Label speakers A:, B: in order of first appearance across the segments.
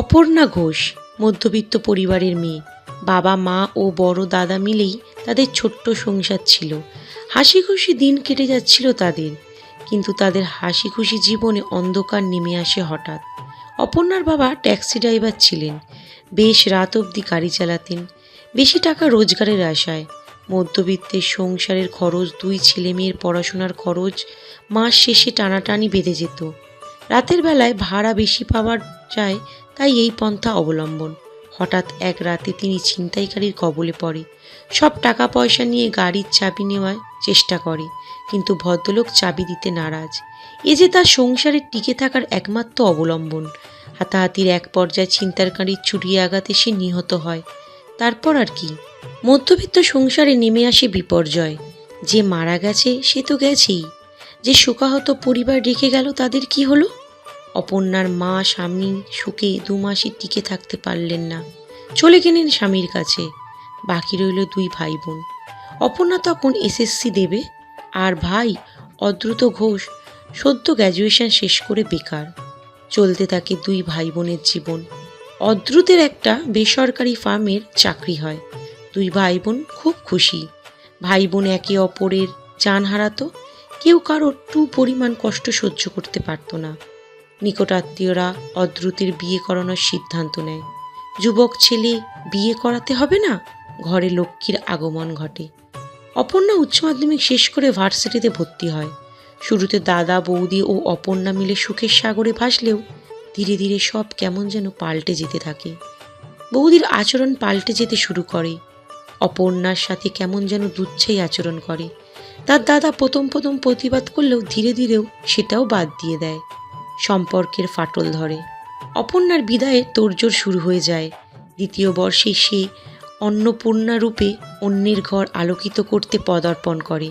A: অপর্ণা ঘোষ, মধ্যবিত্ত পরিবারের মেয়ে। বাবা, মা ও বড় দাদা মিলেই তাদের ছোট্ট সংসার ছিল। হাসি খুশি দিন কেটে যাচ্ছিল তাদের, কিন্তু তাদের হাসি খুশি জীবনে অন্ধকার নেমে আসে হঠাৎ। অপর্ণার বাবা ট্যাক্সি ড্রাইভার ছিলেন, বেশ রাত অবধি গাড়ি চালাতেন, বেশি টাকা রোজগারের আশায়। মধ্যবিত্তের সংসারের খরচ, দুই ছেলে মেয়ের পড়াশোনার খরচ মাস শেষে টানাটানি বেঁধে যেত। রাতের বেলায় ভাড়া বেশি পাওয়ার যায় তাই এই পন্থা অবলম্বন। হঠাৎ এক রাতে তিনি ছিনতাইকারীর কবলে পড়ে। সব টাকা পয়সা নিয়ে গাড়ির চাবি নেওয়ার চেষ্টা করে, কিন্তু ভদ্রলোক চাবি দিতে নারাজ। এ যে তার সংসারে টিকে থাকার একমাত্র অবলম্বন। হাতাহাতির এক পর্যায়ে ছিনতাইকারীর ছুরিয়ে আঘাতে সে নিহত হয়। তারপর আর কি? মধ্যবিত্ত সংসারে নেমে আসে বিপর্যয়। যে মারা গেছে সে তো গেছেই। যে শোকাহত পরিবার রেখে গেল তাদের কি হলো? অপর্ণার মা, স্বামী, সুখে দু মাসই টিকে থাকতে পারলেন না। চলে গেলেন স্বামীর কাছে। বাকি রইল দুই ভাই বোন অপর্ণা তখন এসএসসি দেবে আর ভাই অদ্রুত ঘোষ সদ্য গ্র্যাজুয়েশন শেষ করে বেকার। চলতে থাকে দুই ভাই বোনের জীবন। অদ্রুতের একটা বেসরকারি ফার্মের চাকরি হয়। দুই ভাই বোন খুব খুশি। ভাই বোন একে অপরের জান হারাতো। কেউ কারোর টু পরিমাণ কষ্ট সহ্য করতে পারতো না। নিকটাত্মীয়রা অদ্রুতির বিয়ে করানোর সিদ্ধান্ত নেয়। যুবক ছেলে বিয়ে করাতে হবে না? ঘরে লক্ষ্মীর আগমন ঘটে। অপর্ণা উচ্চ মাধ্যমিক শেষ করে ভার্সিটিতে ভর্তি হয়। শুরুতে দাদা, বৌদি ও অপর্ণা মিলে সুখের সাগরে ভাসলেও ধীরে ধীরে সব কেমন যেন পাল্টে যেতে থাকে। বৌদির আচরণ পাল্টে যেতে শুরু করে। অপর্ণার সাথে কেমন যেন দুচ্ছেই আচরণ করে। তার দাদা প্রথম প্রথম প্রতিবাদ করলেও ধীরে ধীরেও সেটাও বাদ দিয়ে দেয়। সম্পর্কের ফাটল ধরে। অপর্ণার বিদায়ে তোড়জোড় শুরু হয়ে যায়। দ্বিতীয় বর্ষে সে অন্নপূর্ণা রূপে অন্যের ঘর আলোকিত করতে পদার্পণ করে।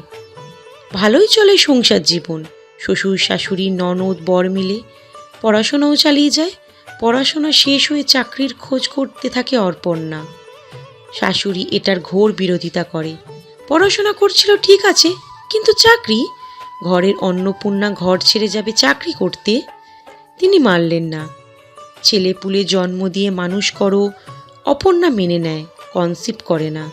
A: ভালোই চলে সংসার জীবন। শ্বশুর, শাশুড়ি, ননদ, বর মিলে পড়াশোনাও চালিয়ে যায়। পড়াশোনা শেষ হয়ে চাকরির খোঁজ করতে থাকে অর্পণা। শাশুড়ি এটার ঘোর বিরোধিতা করে। পড়াশোনা করছিল ঠিক আছে, কিন্তু চাকরি ঘরের অন্নপূর্ণা ঘর ছেড়ে যাবে চাকরি করতে? তিনি মানলেন না। ছেলে পুলে জন্ম দিয়ে মানুষ করো, অপর্ণা মেনে নেয় কনসিভ করে না।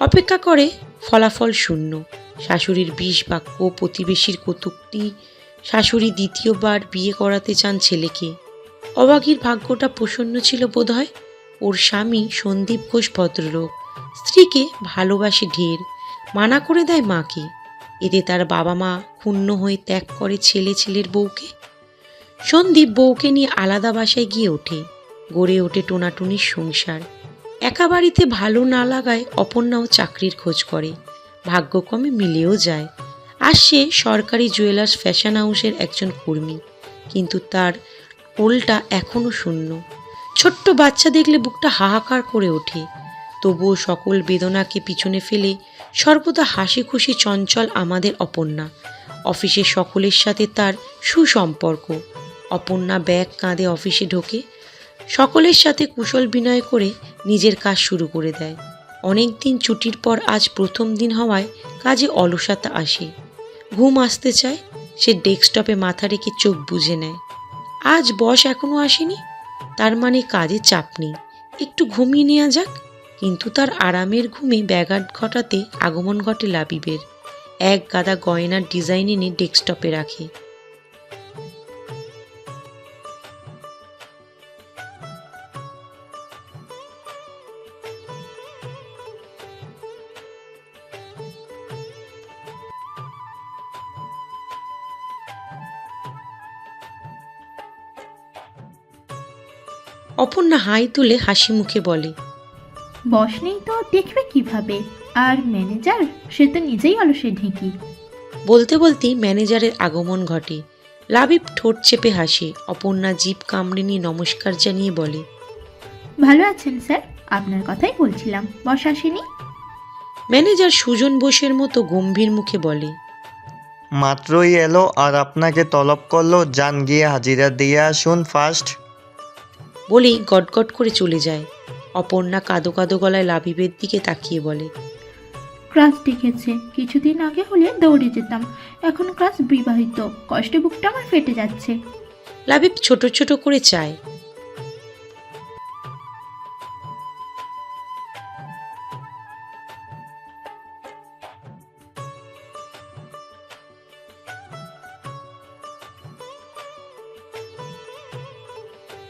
A: অপেক্ষা করে, ফলাফল শূন্য। শাশুড়ির বিষ বাক্য, প্রতিবেশীর কতুকটি, শাশুড়ি দ্বিতীয়বার বিয়ে করাতে চান ছেলেকে। অবাগীর ভাগ্যটা প্রসন্ন ছিল বোধহয়। ওর স্বামী সন্দীপ ঘোষ ভদ্রলোক। স্ত্রীকে ভালোবাসে ঢের, মানা করে দেয় মাকে। এতে তার বাবা মা ক্ষুণ্ণ হয়ে ত্যাগ করে ছেলে ছেলের বউকে। সন্দীপ বউকে নিয়ে আলাদা বাসায় গিয়ে ওঠে। গড়ে ওঠে টোনাটুনির সংসার। একা বাড়িতে ভালো না লাগায় অপর্ণাও চাকরির খোঁজ করে। ভাগ্যক্রমে মিলেও যায়। আর সে সরকারি জুয়েলার্স ফ্যাশন হাউসের একজন কর্মী। কিন্তু তার পোলটা এখনও শূন্য। ছোট্ট বাচ্চা দেখলে বুকটা হাহাকার করে ওঠে। তবুও সকল বেদনাকে পিছনে ফেলে সর্বদা হাসি খুশি চঞ্চল আমাদের অপর্ণা। অফিসের সকলের সাথে তার সুসম্পর্ক। অপর্ণা ব্যাগ কাঁধে অফিসে ঢোকে, সকলের সাথে কুশল বিনয় করে নিজের কাজ শুরু করে দেয়। অনেক দিন ছুটির পর আজ প্রথম দিন হওয়ায় কাজে অলসতা আসে। ঘুম আসতে চায়, সে ডেস্কটপে মাথা রেখে চোখ বুজে নেয়। আজ বস এখনও আসেনি, তার মানে কাজে চাপ নেই। একটু ঘুমিয়ে নেওয়া যাক। কিন্তু তার আরামের ঘুমে ব্যাঘাত ঘটাতে আগমন ঘটে লাবিবের। এক গাদা গয়নার ডিজাইন এনে ডেস্কটপে রাখে। অপর্ণা হাই তুলে হাসি মুখে বলে
B: বস নেই তো দেখবে কীভাবে। আর ম্যানেজার সে তো নিজেই অলসে ঢেঁকি।
A: বলতে বলতেই ম্যানেজারের আগমন ঘটে। লাবিব ঠোঁট চেপে হাসে অপর্ণা জীব কামড়ে নিয়ে নমস্কার জানিয়ে বলে
B: ভালো আছেন স্যার? আপনার কথাই বলছিলাম। বস আসেনি?
A: ম্যানেজার সুজন বোসের মতো গম্ভীর মুখে বলে
C: মাত্রই এলো আর আপনাকে তলব করল। যান গিয়ে হাজিরা দিয়ে আসুন ফার্স্ট।
A: বলেই গটগট করে চলে যায়। অপর্ণা কাদো কাদো গলায় লাভিবের দিকে তাকিয়ে বলে
B: ক্লাস ডেকেছে। কিছুদিন আগে হলে দৌড়ে যেতাম। এখন ক্লাস বিবাহিত। কষ্টে বুকটা আমার ফেটে যাচ্ছে।
A: লাভিব ছোট ছোট করে চায়।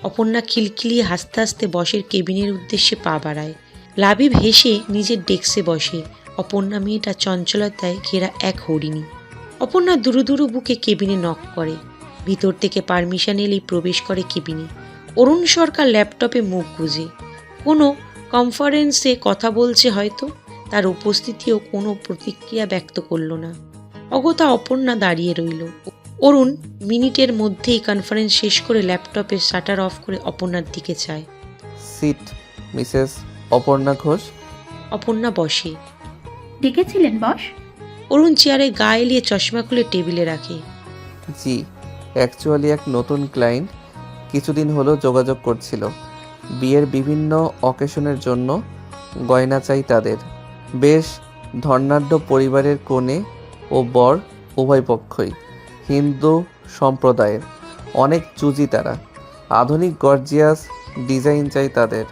A: অপর্ণা খিলখিলিয়ে হাসতে হাসতে বসের কেবিনের উদ্দেশ্যে পা বাড়ায়। লাবিব হেসে নিজের ডেস্কে বসে। অপর্ণা মেয়েটা চঞ্চলতায় ঘেরা এক হরিণী। অপর্ণা দুরু দুরু বুকে কেবিনে নক করে। ভিতর থেকে পারমিশন এলেই প্রবেশ করে কেবিনে। অরুণ সরকার ল্যাপটপে মুখ গুজে। কোনো কনফারেন্সে কথা বলছে হয়তো, তার উপস্থিতিও কোনো প্রতিক্রিয়া ব্যক্ত করল না। অগতা অপর্ণা দাঁড়িয়ে রইল। অরুণ মিনিটের মধ্যেই কনফারেন্স শেষ করে ল্যাপটপের শাটার অফ করে অপর্ণার দিকে চায়
D: সিট মিসেস অপর্ণা ঘোষ।
A: অপর্ণা বসে।
B: ডেকেছিলেন বস?
A: অরুণ চেয়ারে গা এলিয়ে চশমা খুলে টেবিলে রাখে।
D: জি অ্যাকচুয়ালি এক নতুন ক্লায়েন্ট কিছুদিন হলো যোগাযোগ করছিল। বিয়ের বিভিন্ন অকেশনের জন্য গয়না চাই তাদের। বেশ ধর্নাঢ্য পরিবারের কোণে ও বর উভয় পক্ষই। হিন্দু সম্প্রদায়ের অনেক চুজি তারা। আধুনিক গর্জিয়াস ডিজাইন চাই তাদের।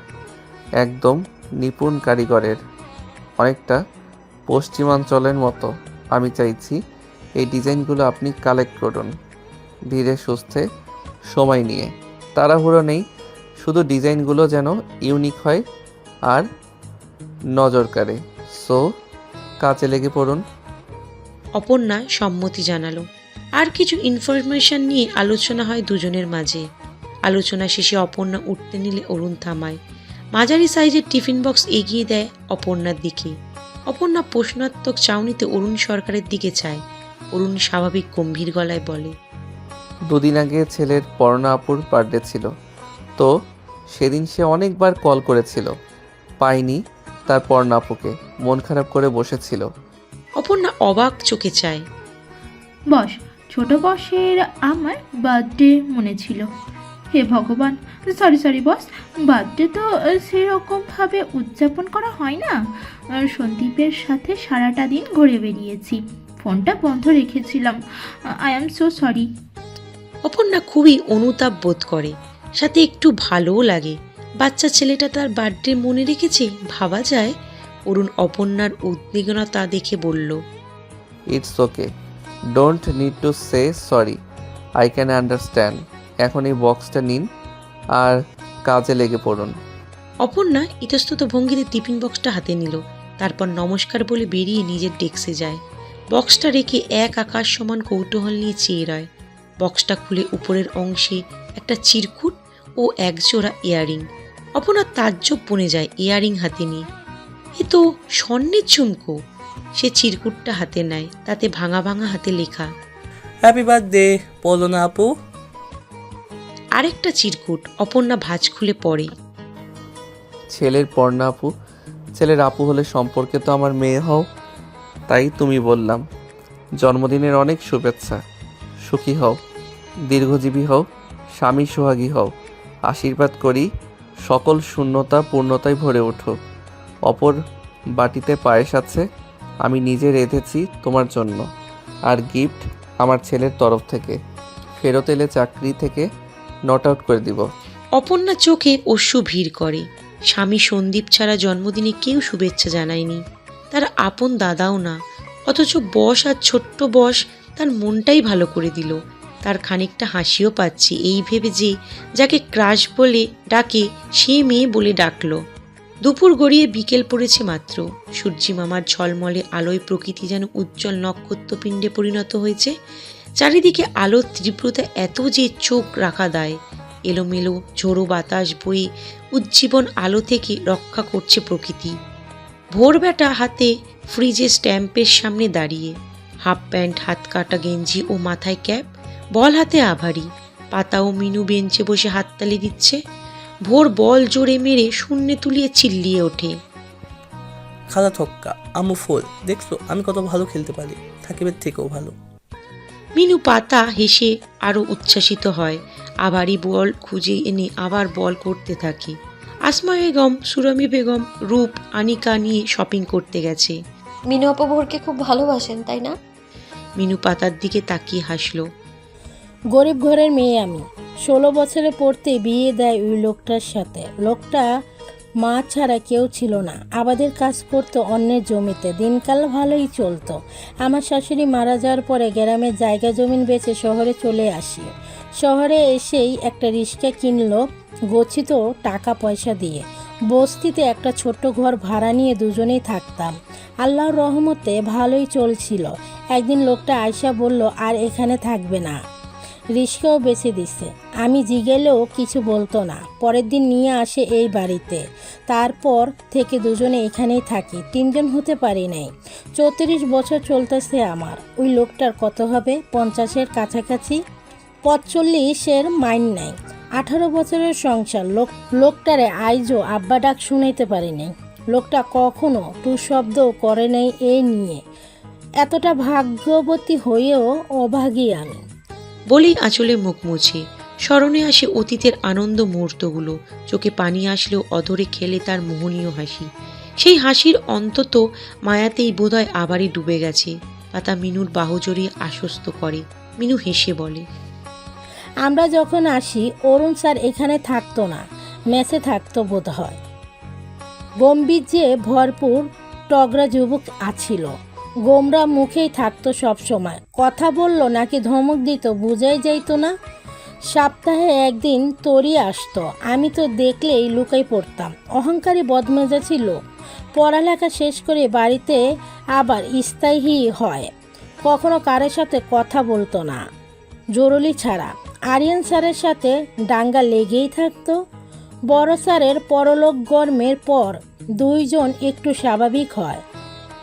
D: একদম নিপুণ কারিগরের অনেকটা পশ্চিমাঞ্চলের মতো। আমি চাইছি এই ডিজাইনগুলো আপনি কালেক্ট করুন ধীরে সুস্থে সময় নিয়ে। তাড়াহুড়ো নেই, শুধু ডিজাইনগুলো যেন ইউনিক হয় আর নজর কাড়ে। সো, কাজে লেগে পড়ুন।
A: অপর্ণা সম্মতি জানালো। আর কিছু ইনফরমেশন নিয়ে আলোচনা হয় দুজনের মাঝে। আলোচনা শেষে অপর্ণা উঠতে নিলে অরুণ থামায়। মাঝারি সাইজের টিফিন বক্স এগিয়ে দেয় অপর্ণার দিকে। অপর্ণা প্রশ্নাত্মক চাউনিতে অরুণ সরকারের দিকে চায়। অরুণ স্বাভাবিক গম্ভীর গলায় বলে
D: দুদিন আগে ছেলের পর্ণা আপুর বার্থডে ছিল। তো সেদিন সে অনেকবার কল করেছিল। পাইনি তার পর্ণা আপুকে। মন খারাপ করে বসেছিল।
A: অপর্ণা অবাক চোখে চায়
B: বস ছোট বসের আমার বার্থডে মনে ছিল। হে ভগবান সরি সরি বস বার্থডে তো সেরকমভাবে উদযাপন করা হয় না। সন্দীপের সাথে সারাটা দিন ঘুরে বেরিয়েছি ফোনটা বন্ধ রেখেছিলাম। I am so sorry
A: Aparna খুবই অনুতাপ বোধ করে। সাথে একটু ভালোও লাগে। বাচ্চা ছেলেটা তার বার্থডে মনে রেখেছে ভাবা যায়। অরুণ অপর্ণার উদ্বিগ্নতা দেখে বলল
D: it's okay don't need to say sorry I can understand এখন এই বক্সটা নিন আর কাজে লেগে পড়ুন।
A: অপর্ণা ইতস্তত ভঙ্গিতে টিফিন বক্সটা হাতে নিল। তারপর নমস্কার বলে বেরিয়ে নিজের ডেস্কে যায়। বক্সটা রেখে এক আকাশ সমান কৌতূহল নিয়ে চেয়ে রয়। বক্সটা খুলে উপরের অংশে একটা চিরকুট ও একজোড়া ইয়ারিং অপর্ণা তাজ্জব বনে যায় ইয়ারিং হাতে নিয়ে। এ তো স্বর্ণের ঝুমকো সে চিরকুটটা হাতে নেয় তাতে ভাঙা ভাঙা হাতে লেখা।
E: হ্যাপি বার্থডে বলো না আপু।
A: আরেকটা চিরকুট অপর্ণা ভাঁজ খুলে পড়ে।
D: ছেলের পর্ণা আপু ছেলের আপু হলে সম্পর্কে তো আমার মেয়ে হও তাই তুমি বললাম। জন্মদিনের অনেক শুভেচ্ছা সুখী হও দীর্ঘজীবী হও স্বামী সোহাগী হও আশীর্বাদ করি সকল শূন্যতা পূর্ণতায় ভরে ওঠো। অপর বাটিতে পায়েস আছে আমি নিজে রেঁধেছি তোমার জন্য, আর গিফট আমার ছেলের তরফ থেকে। ফেরত এলে চাকরি থেকে নট আউট করে দিব।
A: অপর্ণা চোখে অশ্রু ভিড় করে। স্বামী সন্দীপ ছাড়া জন্মদিনে কেউ শুভেচ্ছা জানায়নি। তার আপন দাদাও না, অথচ বস আর ছোট্ট বস তার মনটাই ভালো করে দিল। তার খানিকটা হাসিও পাচ্ছে, এই ভেবে যে যাকে ক্রাশ বলে ডাকে, সে মেয়ে বলে ডাকলো। দুপুর গড়িয়ে বিকেল পড়েছে মাত্র। সূর্যি মামার ঝলমলে আলোয় প্রকৃতি যেন উজ্জ্বল নক্ষত্রপিণ্ডে পরিণত হয়েছে। চারিদিকে আলোর তীব্রতা এত যে চোখ রাখা দায়। এলোমেলো, ঝোড়ো বাতাস বয়ে উজ্জীবন আলো থেকে রক্ষা করছে প্রকৃতি। ভোরবেটা হাতে ফ্রিজে স্ট্যাম্পের সামনে দাঁড়িয়ে, হাফ প্যান্ট, হাত কাটা গেঞ্জি ও মাথায় ক্যাপ, বল হাতে আভারি, পাতা ও মিনু বেঞ্চে বসে হাততালি দিচ্ছে। ভোর বল জোরে মেরে শূন্যে তুলিয়ে চিল্লিয়ে ওঠে।
E: খালা থক্কা আমু ফুল দেখছ আমি কত ভালো খেলতে পারি। থাকিবের থেকেও ভালো।
A: মিনু পাতা হেসে আরও উচ্ছ্বাসিত হয়। আবারই বল খুঁজে এনে আবার বল করতে থাকে। আসমা বেগম সুরমি বেগম রূপ আনিকা নিয়ে শপিং করতে গেছে।
F: মিনু আপু ভোরকে খুব ভালোবাসেন তাই না?
A: মিনু পাতার দিকে তাকিয়ে হাসলো।
G: গরিব ঘরের মেয়ে আমি। ষোলো বছরে পড়তে বিয়ে দেয় ওই লোকটার সাথে। লোকটা মা ছাড়া কেউ ছিল না। আবাদের কাজ করতো অন্যের জমিতে। দিনকাল ভালোই চলতো। আমার শাশুড়ি মারা যাওয়ার পরে গ্রামের জায়গা জমিন বেচে শহরে চলে আসি। শহরে এসেই একটা রিক্সা কিনলো, গচ্ছিত টাকা পয়সা দিয়ে। বস্তিতে একটা ছোট্ট ঘর ভাড়া নিয়ে দুজনেই থাকতাম। আল্লাহর রহমতে ভালোই চলছিল। একদিন লোকটা আয়সা বলল, আর এখানে থাকবে না। রিস্কাও বেছে দিছে। আমি জিগেলেও কিছু বলতো না। পরের দিন নিয়ে আসে এই বাড়িতে। তারপর থেকে দুজনে এখানেই থাকি। তিনজন হতে পারি নাই। চৌত্রিশ বছর চলতেছে আমার। ওই লোকটার কত হবে? পঞ্চাশের কাছাকাছি? পঁচল্লিশের মাইন নাই। আঠারো বছরের সংসার। লোক, লোকটারে আইজও আব্বা ডাক শুনাইতে পারিনি লোকটা কখনো টু শব্দও করে নাই এ নিয়ে। এতটা ভাগ্যবতী হয়েও অভাগী আমি।
A: বলেই আঁচলে মুখ মুছে। স্মরণে আসে অতীতের আনন্দ মুহূর্তগুলো। চোখে পানি আসলেও অধরে খেলে তার মোহনীয় হাসি। সেই হাসির অন্তত মায়াতেই বোধহয় আবারই ডুবে গেছে। পাতা মিনুর বাহু জড়িয়ে আশ্বস্ত করে। মিনু হেসে বলে,
G: আমরা যখন আসি, অরুণ স্যার এখানে থাকতো না। মেসে থাকতো বোধ হয় গম্ভীর্যে ভরপুর টগরা যুবক আছিল। গোমরা মুখেই থাকতো সব সময়। কথা বলল নাকি ধমক দিত, বুঝাই যাইতো না। সপ্তাহে একদিন তরি আসতো, আমি তো দেখলেই লুকাই পড়তাম। অহংকারী বদমেজা ছিল পড়ালেখা শেষ করে বাড়িতে আবার স্থায়ী হয়। কখনো কারোর সাথে কথা বলতো না। জরুরি ছাড়া। আরিয়ান স্যারের সাথে ডাঙ্গা লেগেই থাকতো। বড় স্যারের পরলোক গরমের পর দুইজন একটু স্বাভাবিক হয়।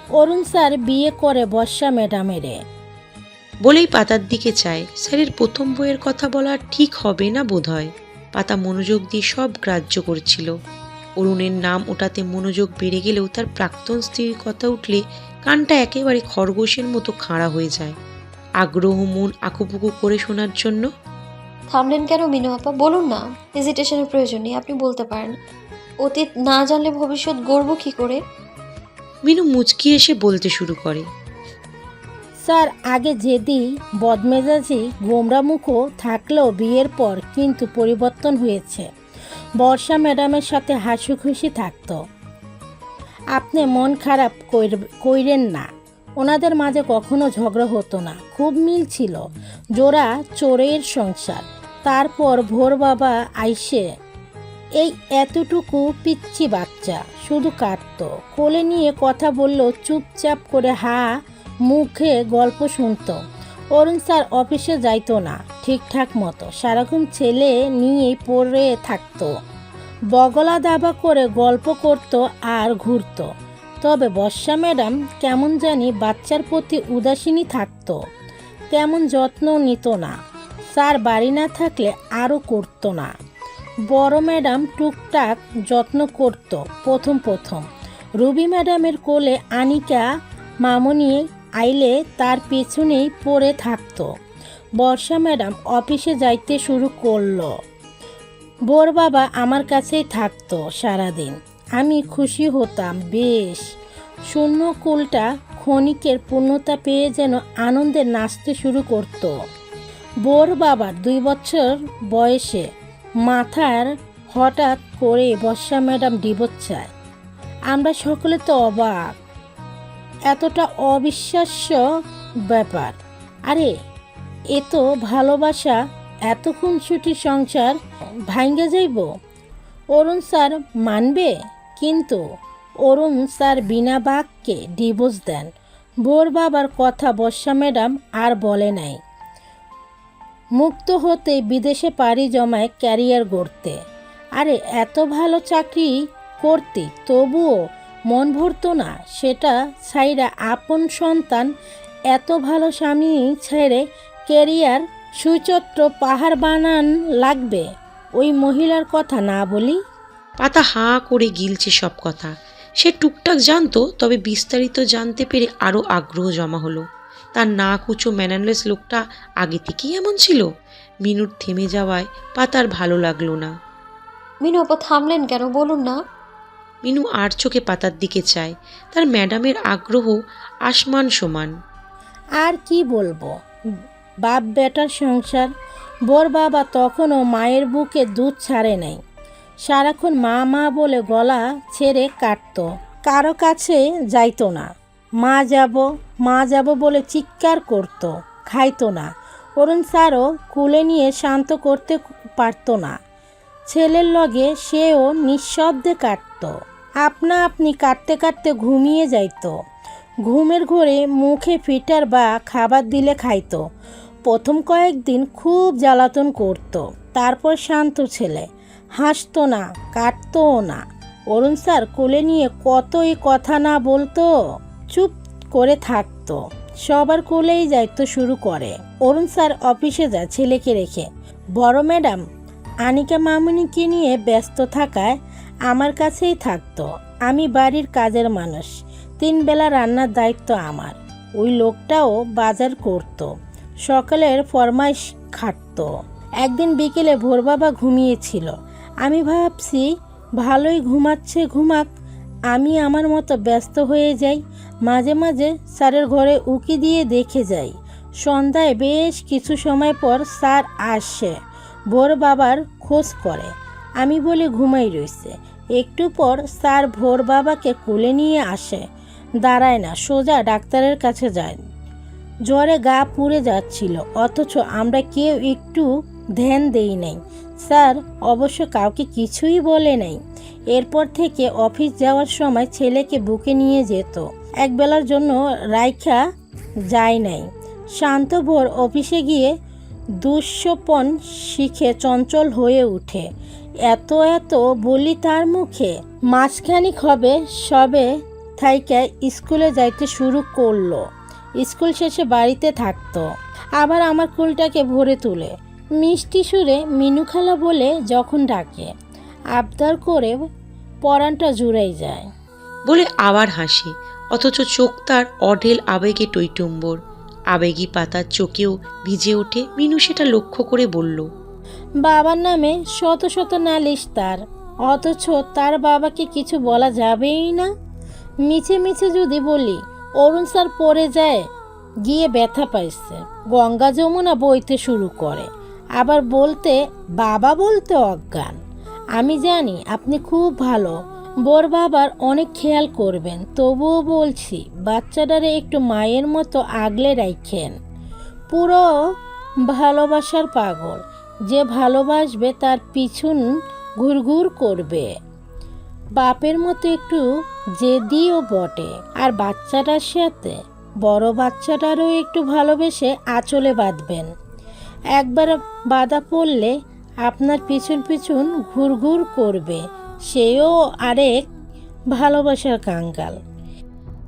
G: অরুণ স্যার বিয়ে করে বর্ষা ম্যাডামেরে।
A: বলেই পাতার দিকে চায়। স্যারের প্রথম বইয়ের কথা বলা ঠিক হবে না বোধহয়। পাতা মনোযোগ দিয়ে সব গ্রাহ্য করছিল। অরুণের নাম ওটাতে মনোযোগ বেড়ে গেলেও তার প্রাক্তন স্ত্রীর কথা উঠলে কানটা একেবারে খরগোশের মতো খাড়া হয়ে যায়। আগ্রহ মন আকুপুকু করে শোনার জন্য
F: থামলেন কেন মিনু আপা? বলুন না হেজিটেশনের প্রয়োজন নেই আপনি বলতে পারেন। অতীত না জানলে ভবিষ্যৎ গড়ব কি করে?
A: মিনু মুচকি এসে বলতে শুরু করে।
G: স্যার, আগে যেদি বদমেজাজি গোমরামুখও থাকলেও বিয়ের পর কিন্তু পরিবর্তন হয়েছে। বর্ষা ম্যাডামের সাথে হাসি খুশি থাকতো। আপনি মন খারাপ কইর- কইরেন না। ওনাদের মাঝে কখনো ঝগড়া হতো না, খুব মিল ছিল। জোড়া চোরের সংসার। তারপর ভোর বাবা আইসে এই এতটুকু পিচ্ছি বাচ্চা, শুধু কাঁদতো। কোলে নিয়ে কথা বলল, চুপচাপ করে হা, মুখে গল্প শুনতো। অরুণ স্যার অফিসে যাইতো না, ঠিকঠাক মতো। সারাক্ষণ ছেলে নিয়েই পড়ে থাকতো। বগলা দাবা করে গল্প করতো আর ঘুরতো। তবে বর্ষা ম্যাডাম কেমন জানি বাচ্চার প্রতি উদাসীনই থাকতো। তেমন যত্ন নিত না। স্যার বাড়ি না থাকলে আরও করতো না। বড় ম্যাডাম টুকটাক যত্ন করত, প্রথম প্রথম। রুবি ম্যাডামের কোলে আনিকা মামনি আইলে তার পেছনেই পড়ে থাকতো। বর্ষা ম্যাডাম অফিসে যাইতে শুরু করল। বোর বাবা আমার কাছেই থাকতো সারাদিন। আমি খুশি হতাম, বেশ। শূন্য কুলটা ক্ষণিকের পূর্ণতা পেয়ে যেন আনন্দে নাচতে শুরু করতো। বোর বাবার দুই বছর বয়সে মাথার হঠাৎ করে বর্ষা ম্যাডাম ডিভোর্স চায়। আমরা সকলে তো অবাক। এতটা অবিশ্বাস্য ব্যাপার। আরে, এ তো ভালোবাসা, এত খুনসুটি সংসার ভাঙ্গে যাইব। অরুণ স্যার মানবে? কিন্তু অরুণ স্যার বিনা বাক্যে ডিভোর্স দেন। ভোর বাবার কথা বর্ষা ম্যাডাম আর বলে নাই। মুক্ত হতে বিদেশে পাড়ি জমায় ক্যারিয়ার গড়তে। আরে, এত ভালো চাকরি করতে তবুও মন ভরতো না। সেটা ছাইরা আপন সন্তান এত ভালো স্বামী ছেড়ে ক্যারিয়ার সুচত্র পাহাড় বানান লাগবে, ওই মহিলার কথা না বলি?
A: পাতা হা করে গিলছে সব কথা। সে টুকটাক জানতো, তবে বিস্তারিত জানতে পেরে আরও আগ্রহ জমা হলো। তার না কুচো ম্যানারলেস লোকটা আগে থেকেই এমন ছিল। মিনুর থেমে যাওয়ায় পাতার ভালো লাগল না।
F: মিনু আপা থামলেন কেন? বলুন না।
A: মিনু আর চোখে পাতার দিকে চায়। তার ম্যাডামের আগ্রহ আসমান সমান।
G: আর কি বলব? বাপ বেটার সংসার। বোর বাবা তখনও মায়ের বুকে দুধ ছাড়ে নাই। সারাক্ষণ মা মা বলে গলা ছেড়ে কাটতো। কারও কাছে যাইতো না। মা যাব মা যাব বলে চিৎকার করতো, খাইতো না। অরুণ স্যারও কুলে নিয়ে শান্ত করতে পারতো না। ছেলের লগে সেও নিঃশব্দে কাটতো। আপনা আপনি কাটতে কাটতে ঘুমিয়ে যাইত। ঘুমের ঘরে মুখে ফিটার বা খাবার দিলে খাইতো। প্রথম কয়েকদিন খুব জ্বালাতন করতো। তারপর শান্ত ছেলে। হাসতো না, কাটতোও না। অরুণ স্যার কোলে নিয়ে কতই কথা না বলতো। চুপ করে থাকতো। সবার কোলেই যাইতো শুরু করে। অরুণ স্যার অফিসে যায় ছেলেকে রেখে। বড় ম্যাডাম, আনিকা মামুনিকে নিয়ে ব্যস্ত থাকায় আমার কাছেই থাকতো। আমি বাড়ির কাজের মানুষ। তিন বেলা রান্নার দায়িত্ব আমার। ওই লোকটাও বাজার করত। সকালের ফরমাইশ খাটতো। একদিন বিকেলে ভোর বাবা ঘুমিয়েছিল। আমি ভাবছি, ভালোই ঘুমাচ্ছে, ঘুমাক। আমি আমার মতো ব্যস্ত হয়ে যাই, মাঝে মাঝে স্যারের ঘরে উকি দিয়ে দেখে যাই। সন্ধ্যায় বেশ কিছু সময় পর স্যার আসে ভোর বাবার খোঁজ করে। আমি বলে ঘুমাই রইছে। একটু পর স্যার ভোর বাবাকে কোলে নিয়ে আসে। দাঁড়ায় না, সোজা ডাক্তারের কাছে যায় জ্বরে গা পুড়ে যাচ্ছিল, অথচ আমরা কেউ একটু ধ্যান দেই নাই। স্যার, অবশ্য কাউকে কিছুই বলে নাই। এরপর থেকে অফিস যাওয়ার সময় ছেলেকে বুকে নিয়ে যেত। একবেলার জন্য রাইখা যায় নাই। শান্ত ভোর অফিসে গিয়ে দুঃস্বপন শিখে চঞ্চল হয়ে ওঠে এত এত বলি তার মুখে। মাসখানিক হবে সবে থাইকা স্কুলে যাইতে শুরু করল। স্কুল শেষে বাড়িতে থাকতো। আবার আমার কুলটাকে ভরে তুলে। মিষ্টি সুরে মিনুখালা বলে যখন ডাকে আবদার করে পরানটা জুড়াই যায়।
A: বলে আবার হাসে অথচ চোখ তার অঢেল আবেগে টইটুম্বর আবেগী পাতার চোখেও ভিজে ওঠে মিনু সেটা লক্ষ্য করে বলল।
G: বাবার নামে শত শত নালিশ তার অথচ তার বাবাকে কিছু বলা যাবেই না। মিছে মিছে যদি বলি অরুণ স্যার পড়ে যায় গিয়ে ব্যথা পাইছে গঙ্গা যমুনা বইতে শুরু করে। আবার বলতে বাবা বলতে অজ্ঞান। আমি জানি আপনি খুব ভালো, বোর বাবার অনেক খেয়াল করবেন, তবুও বলছি বাচ্চাটারে একটু মায়ের মতো আগলে রাখেন পুরো ভালোবাসার পাগল, যে ভালোবাসবে তার পিছন ঘুরঘুর করবে। বাপের মতো একটু জেদিও বটে, আর বাচ্চাটার সাথে বড় বাচ্চাটারও একটু ভালোবেসে আঁচলে বাঁধবেন। একবার বাধা পড়লে আপনার পিছন পিছন ঘুরঘুর করবে। সেও আরেক ভালোবাসার কাঙ্গাল।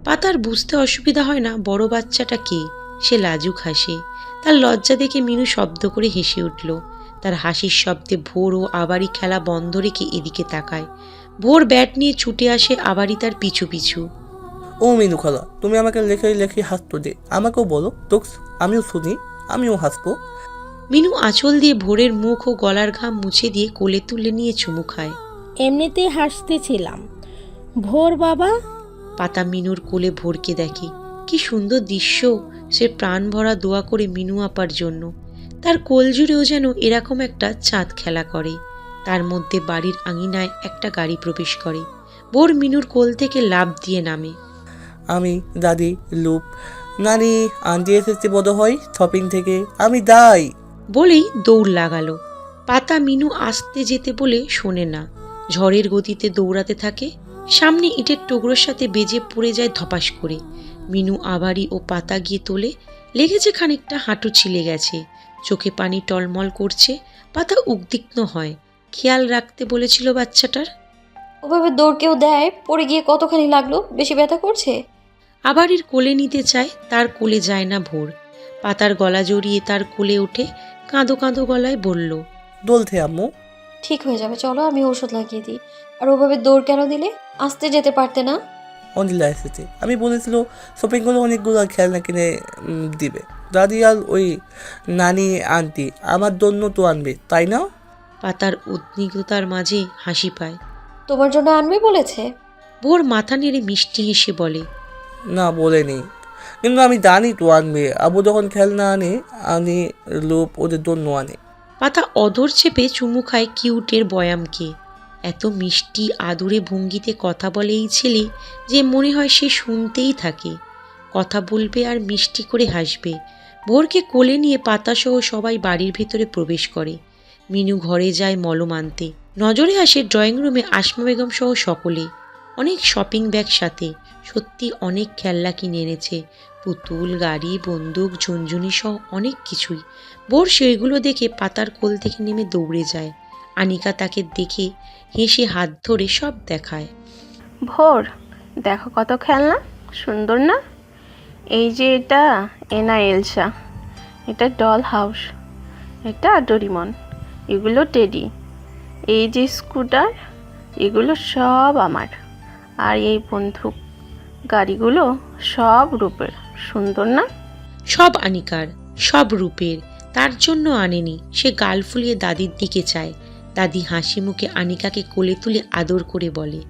A: পাতার বুঝতে অসুবিধা হয় না বড় বাচ্চাটা কে? সে লাজুক হাসে। তার লজ্জা দেখে মিনু শব্দ করে হেসে উঠল। তার হাসির শব্দে ভোর ও আবারই খেলা বন্ধ রেখে এদিকে তাকায়। ভোর ব্যাট নিয়ে ছুটে আসে আবারই তার পিছু পিছু।
E: ও মিনু খালা তুমি আমাকে লেখে লেখে হাসতো দে আমাকেও বলো তো আমিও শুনি আমিও হাসবো।
A: মিনু আঁচল দিয়ে ভোরের মুখ ও গলার ঘাম মুছে দিয়ে কোলে তুলে নিয়ে চুমু খায়।
G: এমনিতেই হাসতেছিলাম। ভোর বাবা?
A: পাতা মিনুর কোলে ভোরকে দেখে। কি সুন্দর দৃশ্য সে প্রাণ ভরা দোয়া করে মিনু আপার জন্য। তার কোল জুড়েও যেন এরকম একটা চাঁদ খেলা করে। তার মধ্যে বাড়ির আঙিনায় একটা গাড়ি প্রবেশ করে। ভোর মিনুর কোল থেকে লাভ দিয়ে নামে।
E: আমি দাদি লুপ। নানি আন্টি এসেছে বোধ হয় শপিং থেকে। আমি দাই।
A: বলেই দৌড় লাগালো। পাতা মিনু আসতে যেতে বলে শোনে না। ঝড়ের গতিতে দৌড়াতে থাকে। সামনে ইটের টুকরোর সাথে বেজে পড়ে যায় ধপাস করে। মিনু আবারই ও পাতা গিয়ে তোলে। লেগেছে খানিকটা হাঁটু ছিলে গেছে। চোখে পানি টলমল করছে। পাতা উদ্বিগ্ন হয়। খেয়াল রাখতে বলেছিল বাচ্চাটার।
F: ওভাবে দৌড় কেউ দেয়? পড়ে গিয়ে কতখানি লাগল? বেশি ব্যথা করছে?
A: আবারের কোলে নিতে চায় তার কোলে যায় না ভোর। পাতার গলা জড়িয়ে তার কোলে ওঠে। কাঁদো কাঁদো গলায় বলল
E: দোলথে আম্মু।
F: ঠিক হয়ে যাবে চলো আমি ওষুধ লাগিয়ে দিই। আর ওভাবে দৌড় কেন দিলে? আসতে যেতে পারতে না।
E: অনিলা এসেছে। আমি বলেছিল শপিংগুলো অনেকগুলো খেলনা কিনে উম, দিবে। দাদি আর ওই নানি আন্টি আমার জন্য তো আনবে তাই না?
A: পাতার উদ্বিগ্নতার মাঝে হাসি পায়।
F: তোমার জন্য আনবে বলেছে?
A: ভোর মাথা নেড়ে মিষ্টি হেসে বলে
E: না বলেনি। কিন্তু আমি জানি তো আনবে আবু যখন খেলনা আনে, আনি লোপ ওদের জন্য আনে।
A: পাতা অধর চেপে চুমু খায় কিউটের বয়ামকে। এত মিষ্টি, আদুরে ভঙ্গিতে কথা বলে এই ছেলে যে মনে হয় সে শুনতেই থাকে। কথা বলবে আর মিষ্টি করে হাসবে। ভোরকে কোলে নিয়ে পাতাসহ সবাই বাড়ির ভেতরে প্রবেশ করে। মিনু ঘরে যায় মলম আনতে। নজরে আসে ড্রয়িং রুমে আসমা বেগম সহ সকলে। অনেক শপিং ব্যাগ সাথে। সত্যি অনেক খেলনা কিনে এনেছে। পুতুল, গাড়ি, বন্দুক, ঝুনঝুনি সহ অনেক কিছুই। বোর সেইগুলো দেখে পাতার কোল থেকে নেমে দৌড়ে যায়। আনিকা তাকে দেখে হেসে হাত ধরে সব দেখায়।
H: ভোর, দেখো কত খেলনা, সুন্দর না? এই যে এটা এনা এলসা এটা ডল হাউস, এটা ডোরিমন, এগুলো টেডি, এই যে স্কুটার, এগুলো সব আমার। আর এই বন্দুক গাড়িগুলো সব রূপের। সুন্দর না?
A: সব আনিকার সব রূপের। তার জন্য আনেনি। সে গাল ফুলিয়ে দাদির দিকে চায়। দাদি হাসি মুখে আনিকাকে কোলে তুলে আদর করে বলে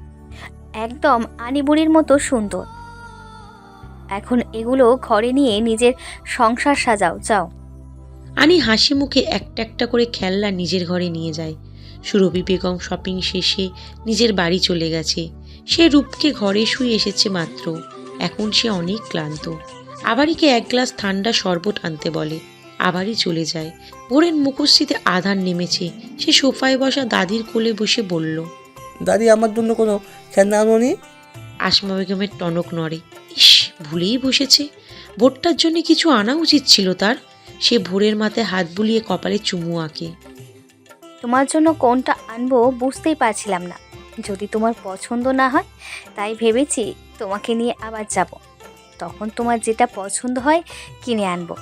I: একদম আনিবুড়ির মতো সুন্দর। এখন এগুলো ঘরে নিয়ে নিজের সংসার সাজাও যাও।
A: আনি হাসি মুখে একটা একটা করে খেলনা নিজের ঘরে নিয়ে যায়। সুরভি বেগম শপিং শেষে নিজের বাড়ি চলে গেছে। সে রূপকে ঘরে শুয়ে এসেছে মাত্র। এখন সে অনেক ক্লান্ত। আবারইকে এক গ্লাস ঠান্ডা শরবত আনতে বলে। আবারই চলে যায়। ভোরের মুখশ্রীতে আধার নেমেছে। সে সোফায় বসা দাদির কোলে বসে বলল
E: দাদি আমার জন্য কোনো খেলনা আনোনি
A: আসমা বেগমের টনক নড়ে ইস ভুলেই বসেছে। ভোরটার জন্য কিছু আনা উচিত ছিল তার? সে ভোরের মাথায় হাত বুলিয়ে কপালে চুমু আঁকে।
I: তোমার জন্য কোনটা আনব বুঝতেই পারছিলাম না। যদি তোমার পছন্দ না হয় তাই ভেবেছি তোমাকে নিয়ে আবার যাব। তখন তোমার যেটা পছন্দ হয় কিনে আনব।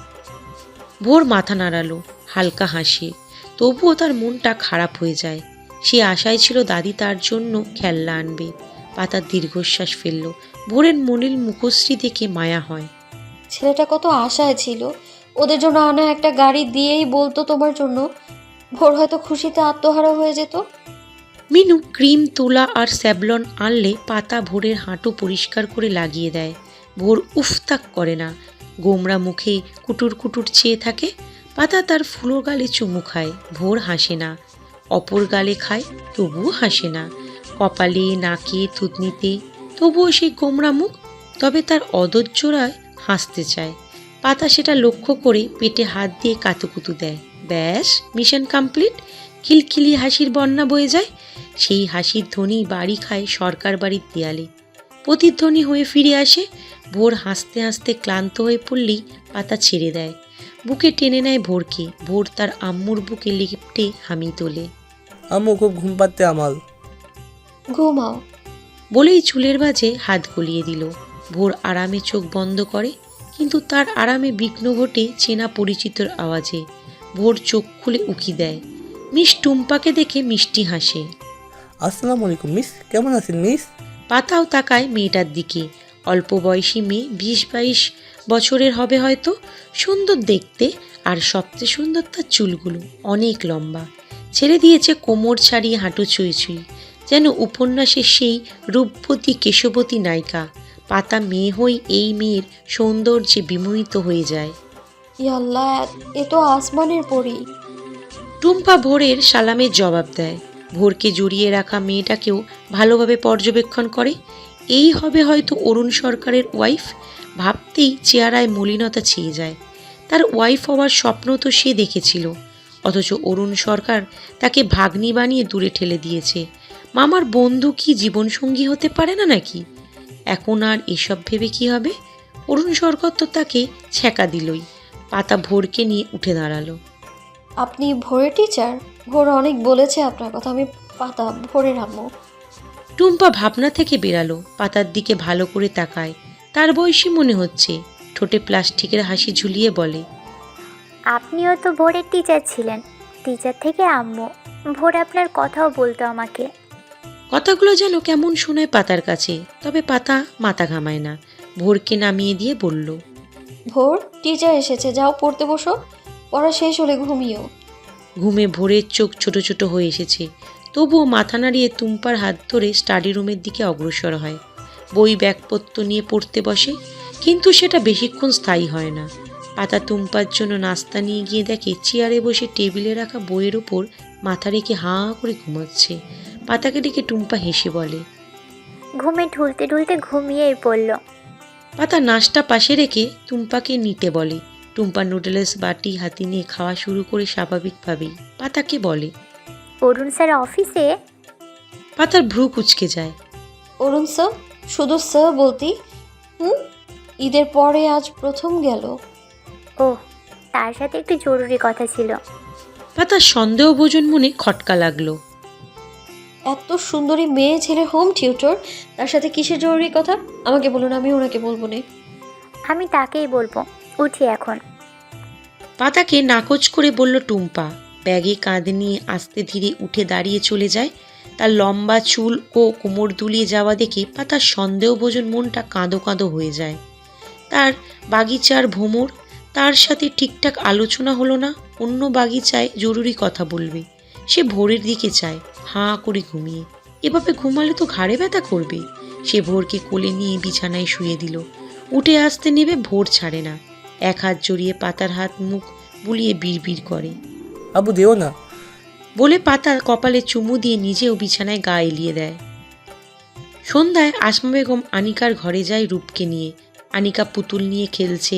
A: ভোর মাথা নাড়ালো হালকা হাসি। তবুও তার মনটা খারাপ হয়ে যায়। সে আশায় ছিল দাদি তার জন্য খেলনা আনবে। পাতার দীর্ঘশ্বাস ফেলল। ভোরের মনিল মুখশ্রী দেখে মায়া হয়।
F: ছেলেটা কত আশায় ছিল। ওদের জন্য আনা একটা গাড়ি দিয়েই বলতো তোমার জন্য। ভোর হয়তো খুশিতে আত্মহারা হয়ে যেত।
A: মিনু ক্রিম, তুলা আর স্যাবলন আনলে পাতা ভোরের হাঁটু পরিষ্কার করে লাগিয়ে দেয়। ভোর উফতাক করে না। গোমরা মুখে কুটুর কুটুর চেয়ে থাকে। পাতা তার ফুলো গালে চুমু খায়। ভোর হাসে না। অপর গালে খায়, তবুও হাসে না। কপালে, নাকে, থুতনিতে তবুও সেই গোমরা মুখ। তবে তার অদজ্জোড়ায় হাসতে চায়। পাতা সেটা লক্ষ্য করে পেটে হাত দিয়ে কাতুকুতু দেয়। ব্যাস, মিশন কমপ্লিট। খিলখিলি হাসির বন্যা বয়ে যায় সেই হাসির ধ্বনি বাড়ি খায় সরকার বাড়ির দেয়ালে। প্রতিধ্বনি হয়ে ফিরে আসে ভোর হাসতে হাসতে ক্লান্ত হয়ে পড়লেই পাতা ছেড়ে দেয়। বুকে টেনে নেয় ভোরকে ভোর তার আম্মুর বুকে লিপটে হামি তোলে।
E: আম্মু খুব ঘুম পাচ্ছে আমার
F: ঘুমাও।
A: বলেই চুলের বাজে হাত গলিয়ে দিল। ভোর আরামে চোখ বন্ধ করে কিন্তু তার আরামে বিঘ্ন ঘটে চেনা পরিচিতর আওয়াজে। ভোর চোখ খুলে উকি দেয়। মিস টুম্পাকে দেখে মিষ্টি হাসে।
E: আসসালামু আলাইকুম মিস। কেমন আছেন মিস?
A: পাতাও তাকায় মেয়েটার দিকে। অল্প বয়সী মেয়ে বিশ বাইশ বছরের হবে হয়তো। সুন্দর দেখতে আর সবচেয়ে সুন্দর তার চুলগুলো অনেক লম্বা। ছেড়ে দিয়েছে কোমর ছাড়িয়ে হাঁটু ছুঁই ছুঁই যেন উপন্যাসের সেই রূপবতী কেশবতী নায়িকা পাতা মেয়ে হই এই মেয়ের সৌন্দর্যে বিমোহিত হয়ে যায়।
F: ইয়াল্লা এ তো আসমানের পরি।
A: টুম্পা ভোরের সালামের জবাব দেয়। ভোরকে জড়িয়ে রাখা মেয়েটাকেও ভালোভাবে পর্যবেক্ষণ করে। এই হবে হয়তো অরুণ সরকারের ওয়াইফ। ভাবতেই চেহারায় মলিনতা ছেয়ে যায়। তার ওয়াইফ হওয়ার স্বপ্ন তো সে দেখেছিল। অথচ অরুণ সরকার তাকে ভাগ্নি বানিয়ে দূরে ঠেলে দিয়েছে। মামার বন্ধু কি জীবনসঙ্গী হতে পারে না নাকি? এখন আর এসব ভেবে কি হবে? অরুণ সরকার তো তাকে ছ্যাঁকা দিলই। পাতা ভোরকে নিয়ে উঠে দাঁড়াল।
F: আপনি ভোরের টিচার ভোর অনেক বলেছে আপনার কথা আমি পাতা ভোরের আম্মু
A: টুম্পা ভাবনা থেকে বেরালো পাতার দিকে ভালো করে তাকায়। তার বয়সী মনে হচ্ছে ঠোঁটে প্লাস্টিকের হাসি ঝুলিয়ে বলে
J: আপনিও তো ভোরের টিচার ছিলেন টিচার থেকে আম্মু ভোর আপনার কথাও বলতো আমাকে।
A: কথাগুলো যেন কেমন শোনায় পাতার কাছে তবে পাতা মাথা ঘামায় না। ভোরকে নামিয়ে দিয়ে বলল
F: ভোর টিচার এসেছে যাও পড়তে বসো। পড়া শেষ হলে ঘুমিও
A: ঘুমে ভোরের চোখ ছোট ছোট হয়ে এসেছে। তবুও মাথা নাড়িয়ে তুম্পার হাত ধরে স্টাডি রুমের দিকে অগ্রসর হয়। বই ব্যাগপত্র নিয়ে পড়তে বসে কিন্তু সেটা বেশিক্ষণ স্থায়ী হয় না। পাতা তুম্পার জন্য নাস্তা নিয়ে গিয়ে দেখে চেয়ারে বসে টেবিলে রাখা বইয়ের ওপর মাথা রেখে হাঁ করে ঘুমাচ্ছে। পাতাকে ডেকে টুম্পা হেসে বলে
J: ঘুমে ঢুলতে ঢুলতে ঘুমিয়েই পড়ল।
A: পাতা নাশটা পাশে রেখে তুম্পাকে নিতে বলে টুম্পা নুডলস বাটি হাতি নিয়ে খাওয়া শুরু করে স্বাভাবিকভাবেই। পাতাকে বলে
J: অরুণ স্যার অফিসে?
A: পাতার ভ্রু কুচকে যায়।
F: অরুণ স্যার শুধু স্যার বলতি। হুম? ঈদের পরে আজ প্রথম গেল।
J: ও তার সাথে একটু জরুরি কথা ছিল।
A: পাতার সন্দেহভোজন মনে খটকা লাগল।
F: এত সুন্দরী মেয়ে ছেলে হোম টিউটর তার সাথে কিসের জরুরি কথা? আমাকে বলুন আমি ওনাকে বলব না।
J: আমি তাকেই বলব। উঠি এখন।
A: পাতাকে নাকচ করে বলল টুম্পা, ব্যাগে কাঁধ নিয়ে আস্তে ধীরে উঠে দাঁড়িয়ে চলে যায়। তার লম্বা চুল ও কোমর দুলিয়ে যাওয়া দেখে পাতার সন্দেহভোজন মনটা কাঁদো কাঁদো হয়ে যায়। তার বাগিচার ভ্রমর তার সাথে ঠিকঠাক আলোচনা হলো না, অন্য বাগিচায় জরুরি কথা বলবে। সে ভোরের দিকে চায়, হাঁ করে ঘুমিয়ে। এভাবে ঘুমালে তো ঘাড়ে ব্যথা করবে। সে ভোরকে কোলে নিয়ে বিছানায় শুয়ে দিল। উঠে আসতে নেবে ভোর ছাড়ে না। এক হাত জড়িয়ে পাতার হাত মুখ বুলিয়ে বিড়বিড় করে।
E: আবু দেও না।
A: বলে পাতা কপালে চুমু দিয়ে নিজেও বিছানায় গা এলিয়ে দেয়। সন্ধ্যায় আসমা বেগম আনিকার ঘরে যায় রূপকে নিয়ে। আনিকা পুতুল নিয়ে খেলছে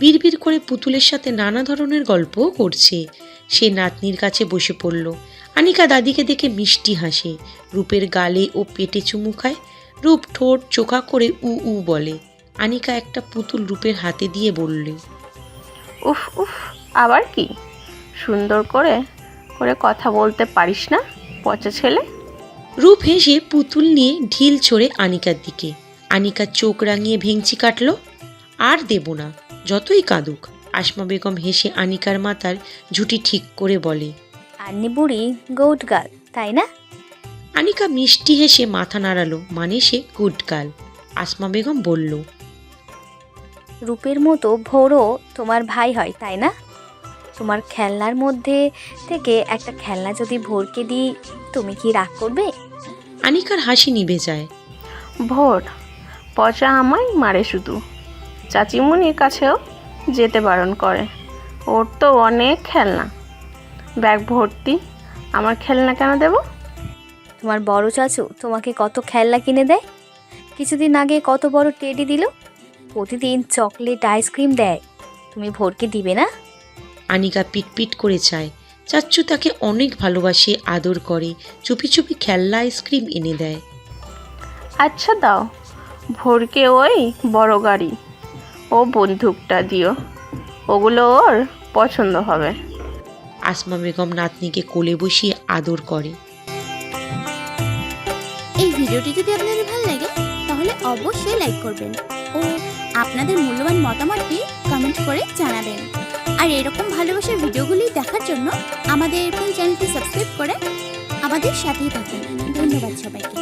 A: বিড়বিড় করে পুতুলের সাথে নানা ধরনের গল্পও করছে। সে নাতনির কাছে বসে পড়ল। আনিকা দাদিকে দেখে মিষ্টি হাসে। রূপের গালে ও পেটে চুমু খায়। রূপ ঠোঁট চোখা করে উ উ বলে। আনিকা একটা পুতুল রূপের হাতে দিয়ে বললে
H: উফ উফ আবার কি? সুন্দর করে করে কথা বলতে পারিস না পচা ছেলে?
A: রূপ হেসে পুতুল নিয়ে ঢিল ছড়ে আনিকার দিকে। আনিকা চোখ রাঙিয়ে ভেঙচি কাটল আর দেব না যতই কাঁদুক। আসমা বেগম হেসে আনিকার মাথার ঝুটি ঠিক করে বলে
J: আন্নি বুড়ি গৌট গাল তাই না?
A: আনিকা মিষ্টি হেসে মাথা নাড়ালো মানে সে গুড গার্ল আসমা বেগম বলল
J: রূপের মতো ভোরও তোমার ভাই হয় তাই না? তোমার খেলনার মধ্যে থেকে একটা খেলনা যদি ভোরকে দিই তুমি কি রাগ করবে?
A: আনিকার হাসি নিভে যায়।
H: ভোর পচা আমায় মারে শুধু। চাচিমুনির কাছেও যেতে বারণ করে। ওর তো অনেক খেলনা। ব্যাগ ভর্তি আমার খেলনা কেন দেবো?
J: তোমার বড় চাচু তোমাকে কত খেলনা কিনে দেয়? কিছুদিন আগে কত বড় টেডি দিল? প্রতিদিন চকলেট আইসক্রিম দেয়। তুমি ভোরকে দিবে না?
A: আনিকা পিটপিট করে চায়। চাচ্চু তাকে অনেক ভালোবাসে আদর করে চুপি চুপি খেলনা আইসক্রিম এনে দেয়।
H: আচ্ছা দাও ভোরকে ওই বড় গাড়ি। ও বন্দুকটা দিও। ওগুলো ওর পছন্দ হবে।
A: আসমা বেগম নাতনিকে কোলে বসিয়ে আদর করে।
K: এই ভিডিওটি যদি আপনাদের ভালো লাগে তাহলে অবশ্যই লাইক করবেন। ও আপনাদের মূল্যবান মতামতটি কমেন্ট করে জানাবেন। আর এরকম ভালোবাসার ভিডিওগুলি দেখার জন্য আমাদের এরকম চ্যানেলটি সাবস্ক্রাইব করে আমাদের সাথেই থাকুন। ধন্যবাদ সবাইকে।